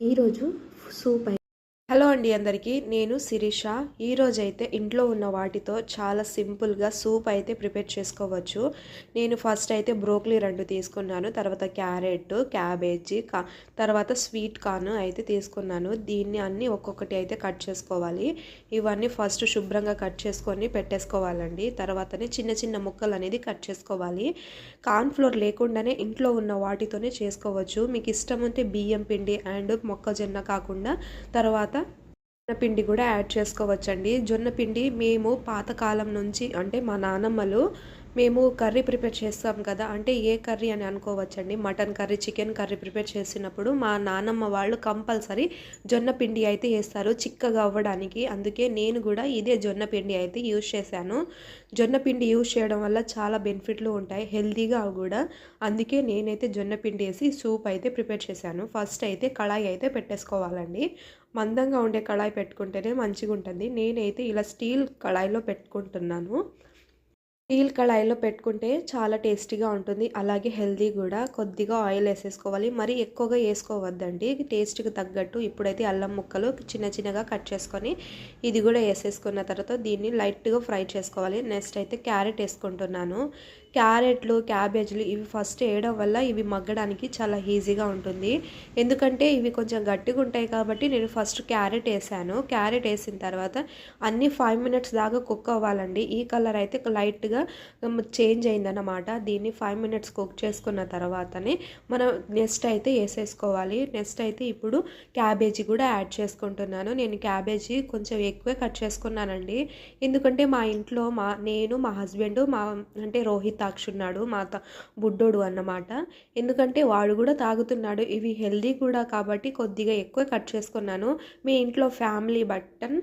ఈరోజు సూప్ అయి హలో అండి అందరికీ. నేను శిరీష. ఈరోజు అయితే ఇంట్లో ఉన్న వాటితో చాలా సింపుల్గా సూప్ అయితే ప్రిపేర్ చేసుకోవచ్చు. నేను ఫస్ట్ అయితే బ్రోక్లీ రెండు తీసుకున్నాను తర్వాత క్యారెట్ క్యాబేజీ కా తర్వాత స్వీట్ కార్న్ అయితే తీసుకున్నాను. దీన్ని అన్నీ ఒక్కొక్కటి అయితే కట్ చేసుకోవాలి. ఇవన్నీ ఫస్ట్ శుభ్రంగా కట్ చేసుకొని పెట్టేసుకోవాలండి. తర్వాతనే చిన్న చిన్న ముక్కలు అనేది కట్ చేసుకోవాలి. కార్న్ ఫ్లోర్ లేకుండానే ఇంట్లో ఉన్న వాటితోనే చేసుకోవచ్చు. మీకు ఇష్టం ఉంటే బియ్యం పిండి అండ్ మొక్కజొన్న కాకుండా తర్వాత పిండి కూడా యాడ్ చేసుకోవచ్చండి. జొన్న పిండి మేము పాతకాలం నుంచి అంటే మా నానమ్మలు మేము కర్రీ ప్రిపేర్ చేస్తాం కదా అంటే ఏ కర్రీ అని అనుకోవచ్చండి. Mutton curry chicken curry prepare చేసినప్పుడు మా నానమ్మ వాళ్ళు కంపల్సరీ జొన్న పిండి అయితే వేస్తారు చిక్కగా అవ్వడానికి. అందుకే నేను కూడా ఇదే జొన్న పిండి అయితే యూజ్ చేశాను. జొన్న పిండి యూజ్ చేయడం వల్ల చాలా బెనిఫిట్లు ఉంటాయి హెల్తీగా కూడా. అందుకే నేనైతే జొన్న పిండి వేసి సూప్ అయితే ప్రిపేర్ చేశాను. ఫస్ట్ అయితే కళాయి అయితే పెట్టేసుకోవాలండి. మందంగా ఉండే కళాయి పెట్టుకుంటేనే మంచిగా ఉంటుంది నేనైతే ఇలా స్టీల్ కళాయిలో పెట్టుకుంటున్నాను. స్టీల్ కళాయిలో పెట్టుకుంటే చాలా టేస్టీగా ఉంటుంది. అలాగే హెల్దీ కూడా. కొద్దిగా ఆయిల్ వేసేసుకోవాలి. మరి ఎక్కువగా వేసుకోవద్దండి. టేస్ట్కి తగ్గట్టు ఇప్పుడైతే అల్లం ముక్కలు చిన్న చిన్నగా కట్ చేసుకొని ఇది కూడా వేసేసుకున్న తర్వాత దీన్ని లైట్గా ఫ్రై చేసుకోవాలి. నెక్స్ట్ అయితే క్యారెట్ వేసుకుంటున్నాను. క్యారెట్లు క్యాబేజ్లు ఇవి ఫస్ట్ వేయడం వల్ల ఇవి మగ్గడానికి చాలా ఈజీగా ఉంటుంది. ఎందుకంటే ఇవి కొంచెం గట్టిగా ఉంటాయి కాబట్టి నేను ఫస్ట్ క్యారెట్ వేసాను. క్యారెట్ వేసిన తర్వాత అన్ని ఫైవ్ మినిట్స్ దాకా కుక్ అవ్వాలండి. ఈ కలర్ అయితే లైట్గా చేంజ్ అయిందన్నమాట. దీన్ని ఫైవ్ మినిట్స్ కుక్ చేసుకున్న తర్వాతనే మనం నెక్స్ట్ అయితే వేసేసుకోవాలి. నెక్స్ట్ అయితే ఇప్పుడు క్యాబేజీ కూడా యాడ్ చేసుకుంటున్నాను. నేను క్యాబేజీ కొంచెం ఎక్కువే కట్ చేసుకున్నానండి. ఎందుకంటే మా ఇంట్లో మా నేను మా హస్బెండ్ మా అంటే రోహిత ఉన్నాడు మా త బుడ్డోడు అన్నమాట. ఎందుకంటే వాడు కూడా తాగుతున్నాడు. ఇవి హెల్దీ కూడా కాబట్టి కొద్దిగా ఎక్కువ కట్ చేసుకున్నాను. మీ ఇంట్లో ఫ్యామిలీ బట్టన్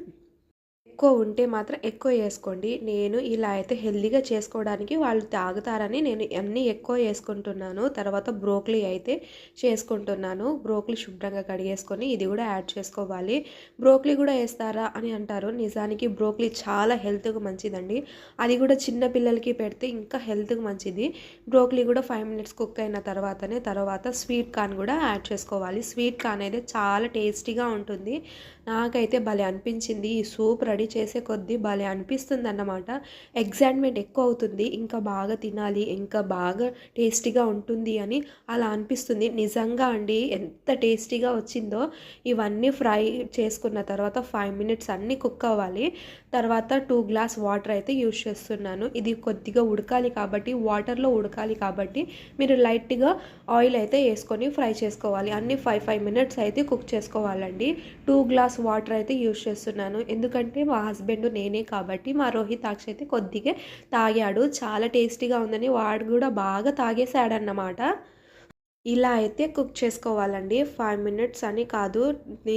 ఎక్కువ ఉంటే మాత్రం ఎక్కువ వేసుకోండి. నేను ఇలా అయితే హెల్దీగా చేసుకోవడానికి వాళ్ళు తాగుతారని నేను అన్నీ ఎక్కువ వేసుకుంటున్నాను. తర్వాత బ్రోక్లీ అయితే చేసుకుంటున్నాను. బ్రోక్లీ శుభ్రంగా కడిగేసుకొని ఇది కూడా యాడ్ చేసుకోవాలి. బ్రోక్లీ కూడా వేస్తారా అని అంటారు. నిజానికి బ్రోక్లీ చాలా హెల్త్కి మంచిదండి. అది కూడా చిన్న పిల్లలకి పెడితే ఇంకా హెల్త్కి మంచిది. బ్రోక్లీ కూడా ఫైవ్ మినిట్స్ కుక్ అయిన తర్వాతనే తర్వాత స్వీట్ కార్న్ కూడా యాడ్ చేసుకోవాలి. స్వీట్ కార్న్ అయితే చాలా టేస్టీగా ఉంటుంది. నాకైతే భలే అనిపించింది. ఈ సూప్ రెడీ చేసే కొద్దీ భలే అనిపిస్తుంది అన్నమాట ఎగ్జైట్మెంట్ ఎక్కువ అవుతుంది. ఇంకా బాగా తినాలి. ఇంకా బాగా టేస్టీగా ఉంటుంది అని అలా అనిపిస్తుంది. నిజంగా అండి ఎంత టేస్టీగా వచ్చిందో. ఇవన్నీ ఫ్రై చేసుకున్న తర్వాత ఫైవ్ మినిట్స్ అన్నీ కుక్ అవ్వాలి. తర్వాత టూ గ్లాస్ వాటర్ అయితే యూజ్ చేస్తున్నాను. ఇది కొద్దిగా ఉడకాలి కాబట్టి వాటర్లో ఉడకాలి కాబట్టి మీరు లైట్గా ఆయిల్ అయితే వేసుకొని ఫ్రై చేసుకోవాలి. అన్ని ఫైవ్ ఫైవ్ మినిట్స్ అయితే కుక్ చేసుకోవాలండి. టూ గ్లాస్ వాటర్ అయితే యూజ్ చేస్తున్నాను. ఎందుకంటే మా హస్బెండ్ నేనే కాబట్టి మా రోహితాక్ష అయితే కొద్దిగా తాగాడు. చాలా టేస్టీగా ఉందని వాడు కూడా బాగా తాగేశాడన్నమాట. ఇలా అయితే కుక్ చేసుకోవాలండి. ఫైవ్ మినిట్స్ అని కాదు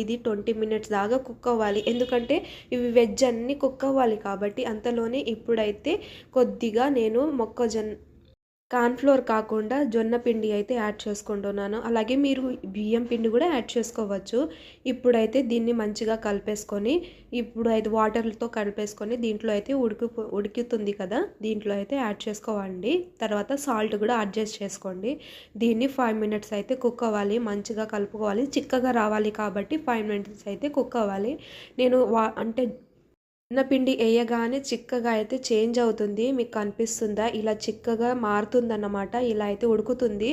ఇది ట్వంటీ మినిట్స్ దాకా కుక్ అవ్వాలి. ఎందుకంటే ఇవి వెజ్ అన్నీ కుక్ అవ్వాలి కాబట్టి అంతలోనే ఇప్పుడైతే కొద్దిగా నేను మొక్కజొన్న కార్న్ఫ్లోర్ కాకుండా జొన్న పిండి అయితే యాడ్ చేసుకుంటున్నాను. అలాగే మీరు బియ్యం పిండి కూడా యాడ్ చేసుకోవచ్చు. ఇప్పుడైతే దీన్ని మంచిగా కలిపేసుకొని ఇప్పుడు అయితే వాటర్తో కలిపేసుకొని దీంట్లో అయితే ఉడికి ఉడుకుతుంది కదా దీంట్లో అయితే యాడ్ చేసుకోవండి. తర్వాత సాల్ట్ కూడా అడ్జస్ట్ చేసుకోండి. దీన్ని ఫైవ్ మినిట్స్ అయితే కుక్ అవ్వాలి మంచిగా కలుపుకోవాలి. చిక్కగా రావాలి కాబట్టి ఫైవ్ మినిట్స్ అయితే కుక్ అవ్వాలి. నేను వా అంటే పిండి వేయగానే చిక్కగా అయితే చేంజ్ అవుతుంది. మీకు కనిపిస్తుందా? ఇలా చిక్కగా మారుతుందన్నమాట. ఇలా అయితే ఉడుకుతుంది.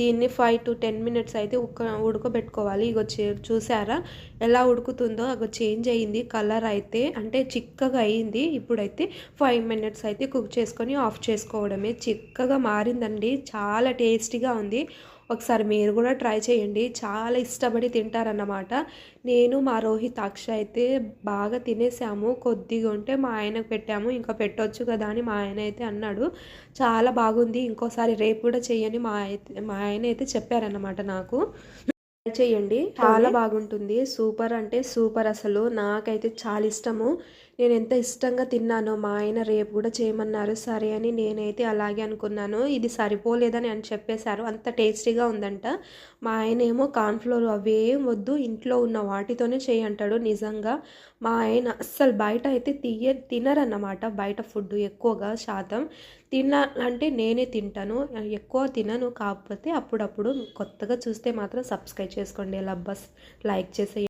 దీన్ని ఫైవ్ టు టెన్ మినిట్స్ అయితే ఉక్క ఉడకబెట్టుకోవాలి. ఇగో చూసారా? ఎలా ఉడుకుతుందో? అగో చేంజ్ అయ్యింది కలర్ అయితే అంటే చిక్కగా అయ్యింది ఇప్పుడైతే ఫైవ్ మినిట్స్ అయితే కుక్ చేసుకొని ఆఫ్ చేసుకోవడమే. చిక్కగా మారిందండి. చాలా టేస్టీగా ఉంది. ఒకసారి మీరు కూడా ట్రై చేయండి. చాలా ఇష్టపడి తింటారన్నమాట. నేను మా రోహిత్ అక్ష అయితే బాగా తినేసాము. కొద్దిగా ఉంటే మా ఆయనకు పెట్టాము. ఇంకా పెట్టొచ్చు కదా అని మా ఆయన అయితే అన్నాడు. చాలా బాగుంది. ఇంకోసారి రేపు కూడా చేయని మా మా ఆయన అయితే చెప్పారన్నమాట నాకు. చేయండి. చాలా బాగుంటుంది. సూపర్ అంటే సూపర్ అసలు. నాకైతే చాలా ఇష్టము. నేను ఎంత ఇష్టంగా తిన్నానో మా ఆయన రేపు కూడా చేయమన్నారు. సరే అని నేనైతే అలాగే అనుకున్నాను. ఇది సరిపోలేదని అని చెప్పేశారు. అంత టేస్టీగా ఉందంట. మా ఆయన ఏమో కార్న్ఫ్లోర్ అవేం వద్దు ఇంట్లో ఉన్న వాటితోనే చేయంటాడు నిజంగా. మా ఆయన అస్సలు బయట అయితే తీయ తినరన్నమాట. బయట ఫుడ్ ఎక్కువగా శాతం. తిన అంటే నేనే తింటాను. ఎక్కువ తినను. కాకపోతే అప్పుడప్పుడు కొత్తగా చూస్తే మాత్రం సబ్స్క్రైబ్ చేసుకోండి. లబ్బస్ లైక్ చేసే